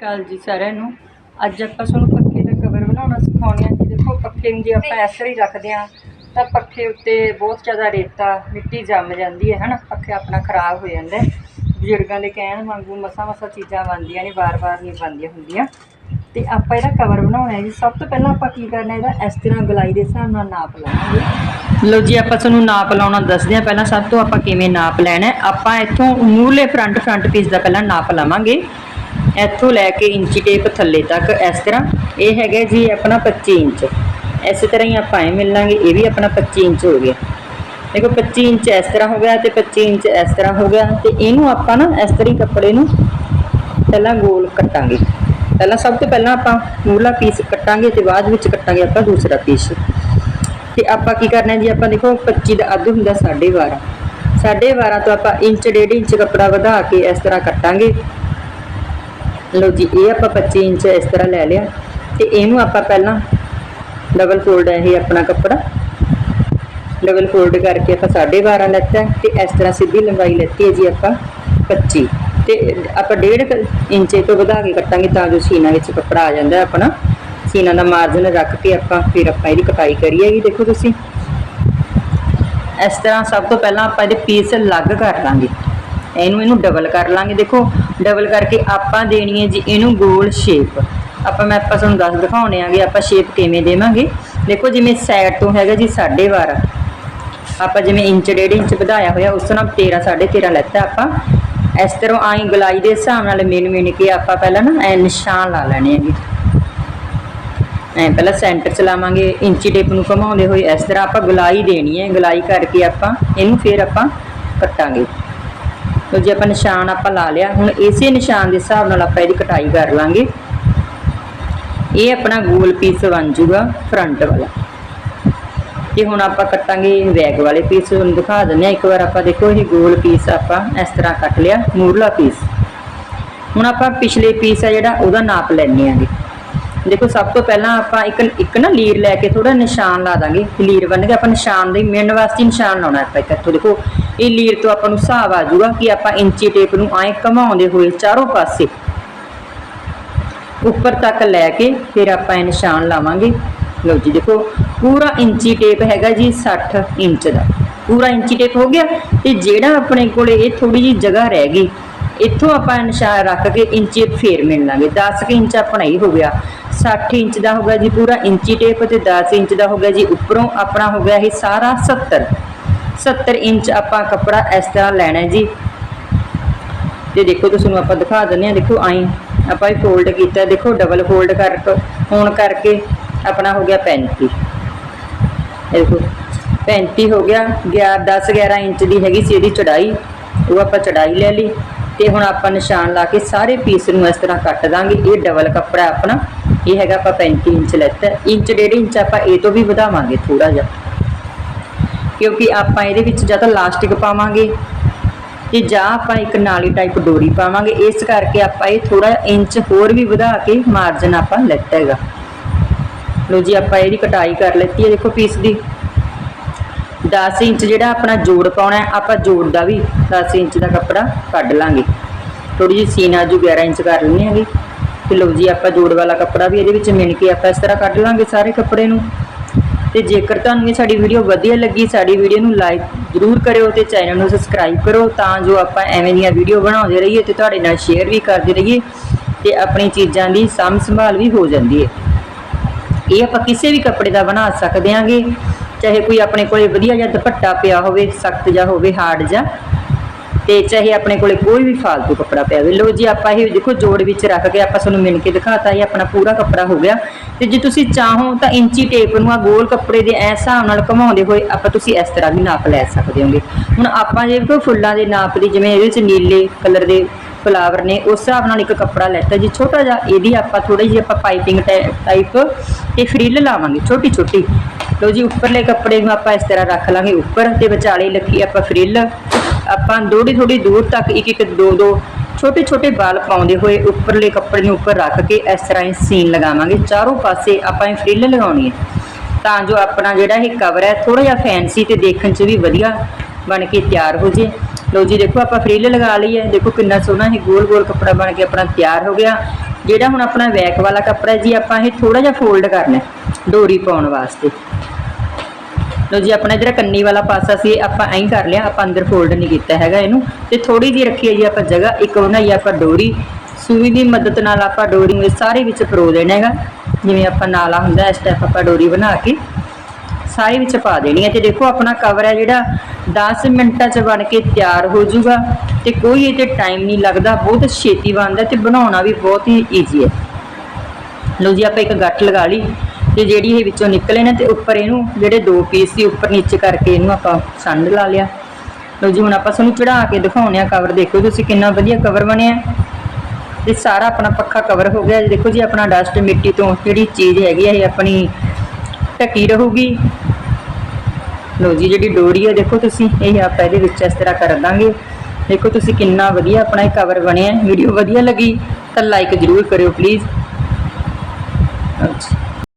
ਅਕਾਲ ਜੀ ਸਾਰਿਆਂ ਨੂੰ। ਅੱਜ ਆਪਾਂ ਤੁਹਾਨੂੰ ਪੱਖੇ ਦਾ ਕਵਰ ਬਣਾਉਣਾ ਸਿਖਾਉਣੇ ਆ ਜੀ। ਦੇਖੋ, ਪੱਖੇ ਨੂੰ ਜੇ ਆਪਾਂ ਇਸ ਤਰ੍ਹਾਂ ਹੀ ਰੱਖਦੇ ਆ ਤਾਂ ਪੱਖੇ ਉੱਤੇ ਬਹੁਤ ਜ਼ਿਆਦਾ ਰੇਤਾ, ਮਿੱਟੀ ਜੰਮ ਜਾਂਦੀ ਹੈ, ਹਨਾ? ਪੱਖੇ ਆਪਣਾ ਖਰਾਬ ਹੋ ਜਾਂਦਾ ਬਜ਼ੁਰਗਾਂ ਦੇ ਕਹਿਣ ਵਾਂਗੂ ਮਸਾ ਮਸਾ ਚੀਜ਼ਾਂ ਬਣਦੀਆਂ ਨੇ, ਵਾਰ-ਵਾਰ ਨਹੀਂ ਬਣਦੀਆਂ ਹੁੰਦੀਆਂ। ਤੇ ਆਪਾਂ ਇਹਦਾ ਕਵਰ ਬਣਾਉਣਾ ਹੈ ਜੀ। ਸਭ ਤੋਂ ਪਹਿਲਾਂ ਆਪਾਂ ਕੀ ਕਰਨਾ, ਇਹਦਾ ਇਸ ਤਰ੍ਹਾਂ ਗਲਾਈ ਦੇ ਹਿਸਾਬ ਨਾਲ ਨਾਪ ਲਾਵਾਂਗੇ ਲਓ ਜੀ, ਆਪਾਂ ਤੁਹਾਨੂੰ ਨਾਪ ਲਾਉਣਾ ਦੱਸਦੇ ਹਾਂ ਪਹਿਲਾਂ ਸਭ ਤੋਂ ਆਪਾਂ ਕਿਵੇਂ ਨਾਪ ਲੈਣਾ ਆਪਾਂ ਇੱਥੋਂ ਮੂਹਰਲੇ ਫਰੰਟ ਫਰੰਟ ਪੀਸ ਦਾ ਪਹਿਲਾਂ ਨਾਪ ਲਾਵਾਂਗੇ। ਇੱਥੋਂ ਲੈ ਕੇ ਇੰਚੀ ਟੇਪ ਥੱਲੇ ਤੱਕ, ਇਸ ਤਰ੍ਹਾਂ। ਇਹ ਹੈਗਾ ਜੀ ਆਪਣਾ 25 ਇੰਚ। ਇਸੇ ਤਰ੍ਹਾਂ ਹੀ ਆਪਾਂ ਇਹ ਮਿਲਾਂਗੇ, ਇਹ ਵੀ ਆਪਣਾ 25 ਇੰਚ ਹੋ ਗਿਆ। ਦੇਖੋ 25 ਇੰਚ ਇਸ ਤਰ੍ਹਾਂ ਹੋ ਗਿਆ ਤੇ 25 ਇੰਚ ਇਸ ਤਰ੍ਹਾਂ ਹੋ ਗਿਆ ਤੇ ਇਹਨੂੰ ਆਪਾਂ ਨਾ ਇਸ ਤਰ੍ਹਾਂ ਹੀ ਕੱਪੜੇ ਨੂੰ ਪਹਿਲਾਂ ਗੋਲ ਕੱਟਾਂਗੇ। ਪਹਿਲਾਂ ਸਭ ਤੋਂ ਪਹਿਲਾਂ ਆਪਾਂ ਮੂਲਾ ਪੀਸ ਕੱਟਾਂਗੇ ਤੇ ਬਾਅਦ ਵਿੱਚ ਕੱਟਾਂਗੇ ਆਪਾਂ ਦੂਸਰਾ ਪੀਸ ਤੇ ਆਪਾਂ ਕੀ ਕਰਨਾ ਜੀ, ਆਪਾਂ ਦੇਖੋ 25 ਦਾ ਅੱਧ ਹੁੰਦਾ 12.5 12.5 ਤੋਂ ਆਪਾਂ ਇੰਚ, ਡੇਢ ਇੰਚ ਕੱਪੜਾ ਵਧਾ ਕੇ ਇਸ ਤਰ੍ਹਾਂ ਕੱਟਾਂਗੇ। ਲਓ ਜੀ, ਇਹ ਆਪਾਂ 25 ਇੰਚ ਇਸ ਤਰ੍ਹਾਂ ਲੈ ਲਿਆ ਤੇ ਇਹਨੂੰ ਆਪਾਂ ਪਹਿਲਾਂ ਡਬਲ ਫੋਲਡ ਹੈ ਇਹ ਆਪਣਾ ਕੱਪੜਾ ਡਬਲ ਫੋਲਡ ਕਰਕੇ ਆਪਾਂ 12.5 ਲੈਤਾ ਹੈ ਤੇ ਇਸ ਤਰ੍ਹਾਂ ਸਿੱਧੀ ਲੰਬਾਈ ਲੈਤੀ ਹੈ ਜੀ ਆਪਾਂ 25 ਤੇ ਆਪਾਂ 1.5 ਇੰਚ ਤੋਂ ਵਧਾ ਕੇ ਕੱਟਾਂਗੇ ਤਾਂ ਜੋ ਸੀਨਾ ਵਿੱਚ ਕੱਪੜਾ ਆ ਜਾਂਦਾ ਆਪਣਾ। ਸੀਨਾ ਦਾ ਮਾਰਜਨ ਰੱਖ ਕੇ ਆਪਾਂ ਫਿਰ ਆਪਾਂ ਇਹਦੀ ਕਟਾਈ ਕਰੀਏਗੀ ਦੇਖੋ ਤੁਸੀਂ। ਇਸ ਤਰ੍ਹਾਂ ਸਭ ਤੋਂ ਪਹਿਲਾਂ ਆਪਾਂ ਇਹਦੇ ਪੀਸ ਅਲੱਗ ਕਰ ਲਾਂਗੇ। ਇਹਨੂੰ ਇਹਨੂੰ ਡਬਲ ਕਰ ਲਾਂਗੇ। ਦੇਖੋ ਡਬਲ ਕਰਕੇ ਆਪਾਂ ਦੇਣੀ ਹੈ ਜੀ ਇਹਨੂੰ ਗੋਲ ਸ਼ੇਪ ਆਪਾਂ ਮੈਂ ਆਪਾਂ ਤੁਹਾਨੂੰ ਦੱਸ ਦਿਖਾਉਣੇ ਆਗੇ ਆਪਾਂ ਸ਼ੇਪ ਕਿਵੇਂ ਦੇਵਾਂਗੇ। ਦੇਖੋ, ਜਿਵੇਂ ਸਾਈਡ ਤੋਂ ਹੈਗਾ ਜੀ 12.5 ਆਪਾਂ ਜਿਵੇਂ ਇੰਚ, ਡੇਢ ਇੰਚ ਵਧਾਇਆ ਹੋਇਆ, ਉਸ ਨਾਲ 13 13.5 ਲੈਤਾ ਆਪਾਂ। ਇਸ ਤਰ੍ਹਾਂ ਆਈ ਗਲਾਈ ਦੇ ਹਿਸਾਬ ਨਾਲ ਮਿਣ ਮਿਣ ਕੇ ਆਪਾਂ ਪਹਿਲਾਂ ਨਾ ਐ ਨਿਸ਼ਾਨ ਲਾ ਲੈਣੇ ਹੈਗੇ। ਐ ਪਹਿਲਾਂ ਸੈਂਟਰ ਚ ਲਾਵਾਂਗੇ, ਇੰਚੀ ਟੇਪ ਨੂੰ ਘੁਮਾਉਂਦੇ ਹੋਏ ਇਸ ਤਰ੍ਹਾਂ ਆਪਾਂ ਗਲਾਈ ਦੇਣੀ ਹੈ। ਗਲਾਈ ਕਰਕੇ ਆਪਾਂ ਇਹਨੂੰ ਫੇਰ ਆਪਾਂ ਕੱਟਾਂਗੇ। ਤੋ ਜੇ, ਆਪਾਂ ਨਿਸ਼ਾਨ ਆਪਾਂ ਲਾ ਲਿਆ। ਹੁਣ ਇਸੇ ਨਿਸ਼ਾਨ ਦੇ ਹਿਸਾਬ ਨਾਲ ਆਪਾਂ ਇਹਦੀ ਕਟਾਈ ਕਰ ਲਾਂਗੇ। ਇਹ ਆਪਣਾ ਗੋਲ ਪੀਸ ਬਣ ਜੂਗਾ ਫਰੰਟ ਵਾਲਾ। ਤੇ ਹੁਣ ਆਪਾਂ ਕੱਟਾਂਗੇ ਬੈਕ ਵਾਲੇ ਪੀਸ ਤੁਹਾਨੂੰ ਦਿਖਾ ਦਿੰਦੇ ਆ ਇੱਕ ਵਾਰ ਆਪਾਂ ਦੇਖੋ, ਇਹ ਗੋਲ ਪੀਸ ਆਪਾਂ ਇਸ ਤਰ੍ਹਾਂ ਕੱਟ ਲਿਆ, ਮੂਰਲਾ ਪੀਸ ਹੁਣ ਆਪਾਂ ਪਿਛਲੇ ਪੀਸ ਆ ਜਿਹੜਾ, ਉਹਦਾ ਨਾਪ ਲੈਣੇ ਆਂਗੇ। ਦੇਖੋ, ਸਭ ਤੋਂ ਪਹਿਲਾਂ ਆਪਾਂ ਇੱਕ ਇੱਕ ਨਾ ਲੀਰ ਲੈ ਕੇ ਥੋੜਾ ਨਿਸ਼ਾਨ ਲਾ ਦਾਂਗੇ। ਲੀਰ ਬੰਨ ਕੇ ਆਪਾਂ ਨਿਸ਼ਾਨ ਦੇ ਮਿਣ ਵਾਸਤੇ ਨਿਸ਼ਾਨ ਲਾਉਣਾ ਆਪਾਂ ਇੱਕ ਇੱਥੋਂ ਦੇਖੋ ਇਹ ਲੀਰ ਤੋਂ ਆਪਾਂ ਨੂੰ ਹਿਸਾਬ ਆ ਜਾਊਗਾ ਕਿ ਆਪਾਂ ਇੰਚੀ ਟੇਪ ਨੂੰ ਐਂ ਘਮਾਉਂਦੇ ਹੋਏ ਚਾਰੋਂ ਪਾਸੇ ਉੱਪਰ ਤੱਕ ਲੈ ਕੇ ਫਿਰ ਆਪਾਂ ਇਹ ਨਿਸ਼ਾਨ ਲਾਵਾਂਗੇ। ਲਓ ਜੀ, ਦੇਖੋ, ਪੂਰਾ ਇੰਚੀ ਟੇਪ ਹੈਗਾ ਜੀ 60 ਇੰਚ ਦਾ। ਪੂਰਾ ਇੰਚੀ ਟੇਪ ਹੋ ਗਿਆ ਤੇ ਜਿਹੜਾ ਆਪਣੇ ਕੋਲੇ ਇਹ ਥੋੜੀ ਜੀ ਜਗ੍ਹਾ ਰਹਿ ਗਈ, ਇੱਥੋਂ ਆਪਾਂ ਇਹ ਨਿਸ਼ਾਨ ਰੱਖ ਕੇ ਇੰਚੀ ਫੇਰ ਮਿਲ ਲਾਂਗੇ। 10 ਕੁ ਇੰਚ ਆਪਣਾ ਹੀ ਹੋ ਗਿਆ। 60 ਇੰਚ ਦਾ ਹੋ ਗਿਆ ਜੀ ਪੂਰਾ ਇੰਚੀ ਟੇਪ ਤੇ 10 ਇੰਚ ਦਾ ਹੋ ਗਿਆ ਜੀ। ਉੱਪਰੋਂ ਆਪਣਾ ਹੋ ਗਿਆ ਇਹ ਸਾਰਾ 70 70 ਇੰਚ ਆਪਾਂ ਕੱਪੜਾ ਇਸ ਤਰ੍ਹਾਂ ਲੈਣਾ ਜੀ। ਤੇ ਦੇਖੋ ਤੁਸੀਂ ਨੂੰ ਆਪਾਂ ਦਿਖਾ ਦਿੰਦੇ ਆ ਦੇਖੋ ਆਈ ਆਪਾਂ ਇਹ ਫੋਲਡ ਕੀਤਾ। ਦੇਖੋ ਡਬਲ ਫੋਲਡ ਕਰ ਹੋਣ ਕਰਕੇ ਆਪਣਾ ਹੋ ਗਿਆ 35 ਦੇਖੋ 35 ਹੋ ਗਿਆ। 11 10 11 ਇੰਚ ਦੀ ਹੈਗੀ ਸੀ ਇਹਦੀ ਚੜਾਈ। ਉਹ ਆਪਾਂ ਚੜਾਈ ਲੈ ਲਈ। ਤੇ ਹੁਣ ਆਪਾਂ ਨਿਸ਼ਾਨ ਲਾ ਕੇ ਸਾਰੇ ਪੀਸ ਨੂੰ ਇਸ ਤਰ੍ਹਾਂ ਕੱਟ ਦਾਂਗੇ। ਇਹ ਡਬਲ ਕੱਪੜਾ ਆਪਣਾ, ਇਹ ਹੈਗਾ ਆਪਾਂ 35 ਇੰਚ ਲੈਤਾ। ਇੰਚ, ਡੇਢ ਇੰਚ ਆਪਾਂ ਇਹ ਤੋਂ ਵੀ ਵਧਾਵਾਂਗੇ ਥੋੜਾ ਜਿਹਾ। ਕਿਉਂਕਿ ਆਪਾਂ ਇਹਦੇ ਵਿੱਚ ਜਾਂ ਤਾਂ ਲਾਸਟਿਕ ਪਾਵਾਂਗੇ ਤੇ ਜਾਂ ਆਪਾਂ ਇੱਕ ਨਾਲੀ ਟਾਈਪ ਡੋਰੀ ਪਾਵਾਂਗੇ। ਇਸ ਕਰਕੇ ਆਪਾਂ ਇਹ ਥੋੜਾ ਇੰਚ ਹੋਰ ਵੀ ਵਧਾ ਕੇ ਮਾਰਜਨ ਆਪਾਂ ਲੈਤਾ ਹੈਗਾ। ਲੋ ਜੀ, ਆਪਾਂ ਇਹਦੀ ਕਟਾਈ ਕਰ ਲੈਤੀ ਹੈ। ਦੇਖੋ ਪੀਸ ਦੀ। 10 ਇੰਚ ਜਿਹੜਾ ਆਪਣਾ ਜੋੜ ਪਾਉਣਾ ਆਪਾਂ ਜੋੜ ਦਾ ਵੀ 10 ਇੰਚ ਦਾ ਕੱਪੜਾ ਕੱਢ ਲਾਂਗੇ। ਥੋੜੀ ਜਿਹੀ ਸੀਨਾ ਜੋ 11 ਇੰਚ ਕਰ ਲੈਣੀ ਹੈਗੀ। ਤੇ ਲੋ ਜੀ, ਆਪਾਂ ਜੋੜ ਵਾਲਾ ਕੱਪੜਾ ਵੀ ਇਹਦੇ ਵਿੱਚ ਮਿਣ ਕੇ ਆਪਾਂ ਇਸ ਤਰ੍ਹਾਂ ਕੱਢ ਲਾਂਗੇ ਸਾਰੇ ਕੱਪੜੇ ਨੂੰ। ਤੇ ਜੇਕਰ ਤੁਹਾਨੂੰ ਇਹ ਸਾਡੀ ਵੀਡੀਓ ਵਧੀਆ ਲੱਗੀ, ਸਾਡੀ ਵੀਡੀਓ ਨੂੰ ਲਾਈਕ ਜ਼ਰੂਰ ਕਰਿਓ ਤੇ ਚੈਨਲ ਨੂੰ ਸਬਸਕ੍ਰਾਈਬ ਕਰੋ ਤਾਂ ਜੋ ਆਪਾਂ ਐਵੇਂ ਦੀਆਂ ਵੀਡੀਓ ਬਣਾਉਂਦੇ ਰਹੀਏ ਤੇ ਤੁਹਾਡੇ ਨਾਲ ਸ਼ੇਅਰ ਵੀ ਕਰਦੇ ਰਹੀਏ ਤੇ ਆਪਣੀ ਚੀਜ਼ਾਂ ਦੀ ਸਾਂਭ ਸੰਭਾਲ ਵੀ ਹੋ ਜਾਂਦੀ ਹੈ। ਇਹ ਆਪਾਂ ਕਿਸੇ ਵੀ ਕੱਪੜੇ ਦਾ ਬਣਾ ਸਕਦੇ ਆਂਗੇ ਚਾਹੇ ਕੋਈ ਆਪਣੇ ਕੋਲੇ ਵਧੀਆ ਜਿਹਾ ਦੁਪੱਟਾ ਪਿਆ ਹੋਵੇ, ਸਖਤ ਜਿਹਾ ਹੋਵੇ ਹਾਰਡ ਜਿਹਾ। ਤੇ ਚਾਹੇ ਆਪਣੇ ਕੋਲੇ ਕੋਈ ਵੀ ਫਾਲਤੂ ਕੱਪੜਾ ਪਿਆ ਹੋਵੇ। ਲੋ ਜੀ, ਆਪਾਂ ਇਹ ਦੇਖੋ ਜੋੜ ਵਿੱਚ ਰੱਖ ਕੇ ਆਪਾਂ ਤੁਹਾਨੂੰ ਮਿਣ ਕੇ ਦਿਖਾਤਾ, ਇਹ ਆਪਣਾ ਪੂਰਾ ਕੱਪੜਾ ਹੋ ਗਿਆ। ਤੇ ਜੇ ਤੁਸੀਂ ਚਾਹੋ ਤਾਂ ਇੰਚੀ ਟੇਪ ਨੂੰ ਆ ਗੋਲ ਕੱਪੜੇ ਦੇ ਐ ਹਿਸਾਬ ਨਾਲ ਘਮਾਉਂਦੇ ਹੋਏ ਆਪਾਂ ਤੁਸੀਂ ਇਸ ਤਰ੍ਹਾਂ ਵੀ ਨਾਪ ਲੈ ਸਕਦੇ ਹੋਗੇ। ਹੁਣ ਆਪਾਂ ਜੇ ਕੋਈ ਫੁੱਲਾਂ ਦੇ ਨਾਪ ਦੀ, ਜਿਵੇਂ ਇਹਦੇ ਵਿੱਚ ਨੀਲੇ ਕਲਰ ਦੇ ਫਲਾਵਰ ਨੇ, ਉਸ ਹਿਸਾਬ ਨਾਲ ਇੱਕ ਕੱਪੜਾ ਲੈਤਾ ਜੀ। ਛੋਟਾ ਜਿਹਾ, ਇਹਦੀ ਆਪਾਂ ਥੋੜੀ ਜਿਹੀ ਆਪਾਂ ਪਾਈਪਿੰਗ ਟਾਈਪ ਤੇ ਫਰਿੱਲ ਲਾਵਾਂਗੇ ਛੋਟੀ ਛੋਟੀ ਲੋ ਜੀ, ਉੱਪਰਲੇ ਕੱਪੜੇ ਨੂੰ ਆਪਾਂ ਇਸ ਤਰ੍ਹਾਂ ਰੱਖ ਲਾਂਗੇ, ਉੱਪਰ ਤੇ ਵਿਚਾਲੇ ਲੱਕੀ ਆਪਾਂ ਫਰਿੱਲ। ਆਪਾਂ ਥੋੜੀ ਥੋੜੀ ਦੂਰ ਤੱਕ ਇੱਕ ਇੱਕ ਦੋ ਦੋ ਛੋਟੇ ਛੋਟੇ ਬਾਲ ਪਾਉਂਦੇ ਹੋਏ ਉੱਪਰਲੇ ਕੱਪੜੇ ਨੂੰ ਉੱਪਰ ਰੱਖ ਕੇ ਇਸ ਤਰ੍ਹਾਂ ਹੀ ਸੀਨ ਲਗਾਵਾਂਗੇ। ਚਾਰੋਂ ਪਾਸੇ ਆਪਾਂ ਇਹ ਫਰਿੱਲ ਲਗਾਉਣੀ ਹੈ। ਤਾਂ ਜੋ ਆਪਣਾ ਜਿਹੜਾ ਇਹ ਕਵਰ ਹੈ ਥੋੜਾ ਜਿਹਾ ਫੈਂਸੀ ਤੇ ਦੇਖਣ 'ਚ ਵੀ ਵਧੀਆ ਬਣ ਕੇ ਤਿਆਰ ਹੋ ਜੇ। ਲਓ ਜੀ, ਦੇਖੋ ਆਪਾਂ ਫ੍ਰਿਲ ਲਗਾ ਲਈ ਹੈ। ਦੇਖੋ ਕਿੰਨਾ ਸੋਹਣਾ ਇਹ ਗੋਲ ਗੋਲ ਕੱਪੜਾ ਬਣ ਕੇ ਆਪਣਾ ਤਿਆਰ ਹੋ ਗਿਆ। ਜਿਹੜਾ ਹੁਣ ਆਪਣਾ ਵੈਕ ਵਾਲਾ ਕੱਪੜਾ ਜੀ, ਆਪਾਂ ਇਹ ਥੋੜਾ ਜਿਹਾ ਫੋਲਡ ਕਰਨਾ ਡੋਰੀ ਪਾਉਣ ਵਾਸਤੇ। ਲਓ ਜੀ, ਆਪਣਾ ਜਿਹੜਾ ਕੰਨੀ ਵਾਲਾ ਪਾਸਾ ਸੀ ਇਹ ਆਪਾਂ ਐਂ ਕਰ ਲਿਆ, ਆਪਾਂ ਅੰਦਰ ਫੋਲਡ ਨਹੀਂ ਕੀਤਾ ਹੈਗਾ ਇਹਨੂੰ। ਤੇ ਥੋੜੀ ਜਿਹੀ ਰੱਖੀ ਹੈ ਜੀ ਆਪਾਂ ਜਗ੍ਹਾ, ਇੱਕ ਬਣਾਈ ਆਪਾਂ ਡੋਰੀ, ਸੂਈ ਦੀ ਮਦਦ ਨਾਲ ਆਪਾਂ ਡੋਰੀ ਨੂੰ ਇਹ ਸਾਰੇ ਵਿੱਚ ਪਰੋ ਦੇਣਾ ਹੈਗਾ। ਜਿਵੇਂ ਆਪਾਂ ਨਾਲਾ ਹੁੰਦਾ, ਇਸ ਟਾਈਪ ਆਪਾਂ ਡੋਰੀ ਬਣਾ ਕੇ ਸਾਰੇ ਵਿੱਚ ਪਾ ਦੇਣੀ ਹੈ। ਤੇ ਦੇਖੋ, ਆਪਣਾ ਕਵਰ ਹੈ ਜਿਹੜਾ 10 ਮਿੰਟਾਂ 'ਚ ਬਣ ਕੇ ਤਿਆਰ ਹੋ ਜਾਊਗਾ। ਤੇ ਕੋਈ ਇਹ ਤੇ ਟਾਈਮ ਨਹੀਂ ਲੱਗਦਾ, ਬਹੁਤ ਛੇਤੀ ਬਣਦਾ ਤੇ ਬਣਾਉਣਾ ਵੀ ਬਹੁਤ ਹੀ ਈਜ਼ੀ ਹੈ। ਲਓ ਜੀ, ਆਪਾਂ ਇੱਕ ਗੱਠ ਲਗਾ ਲਈ। ਤੇ ਜਿਹੜੀ ਇਹ ਵਿੱਚੋਂ ਨਿਕਲੇ ਨੇ ਤੇ ਉੱਪਰ ਇਹਨੂੰ ਜਿਹੜੇ ਦੋ ਪੀਸ ਸੀ, ਉੱਪਰ ਨੀਚੇ ਕਰਕੇ ਇਹਨੂੰ ਆਪਾਂ ਸੰਡ ਲਾ ਲਿਆ। ਲਓ ਜੀ, ਹੁਣ ਆਪਾਂ ਤੁਹਾਨੂੰ ਚੜਾ ਕੇ ਦਿਖਾਉਂਦੇ ਆ ਕਵਰ ਦੇਖੋ ਤੁਸੀਂ ਕਿੰਨਾ ਵਧੀਆ ਕਵਰ ਬਣਿਆ। ਤੇ ਸਾਰਾ ਆਪਣਾ ਪੱਖਾ ਕਵਰ ਹੋ ਗਿਆ। ਦੇਖੋ ਜੀ, ਆਪਣਾ ਡਸਟ ਮਿੱਟੀ ਤੋਂ ਜਿਹੜੀ ਚੀਜ਼ ਹੈਗੀ ਹੈ ਇਹ ਆਪਣੀ ਢੱਕੀ ਰਹੂਗੀ। ਲਓ ਜੀ, ਜਿਹੜੀ ਡੋਰੀ ਹੈ ਦੇਖੋ ਤੁਸੀਂ, ਇਹ ਆਪਾਂ ਇਹਦੇ ਵਿੱਚ ਇਸ ਤਰ੍ਹਾਂ ਕਰ ਦਾਂਗੇ। ਦੇਖੋ ਤੁਸੀਂ ਕਿੰਨਾ ਵਧੀਆ ਆਪਣਾ ਇਹ ਕਵਰ ਬਣਿਆ। ਵੀਡੀਓ ਵਧੀਆ ਲੱਗੀ ਤਾਂ ਲਾਈਕ ਜ਼ਰੂਰ ਕਰਿਓ ਪਲੀਜ਼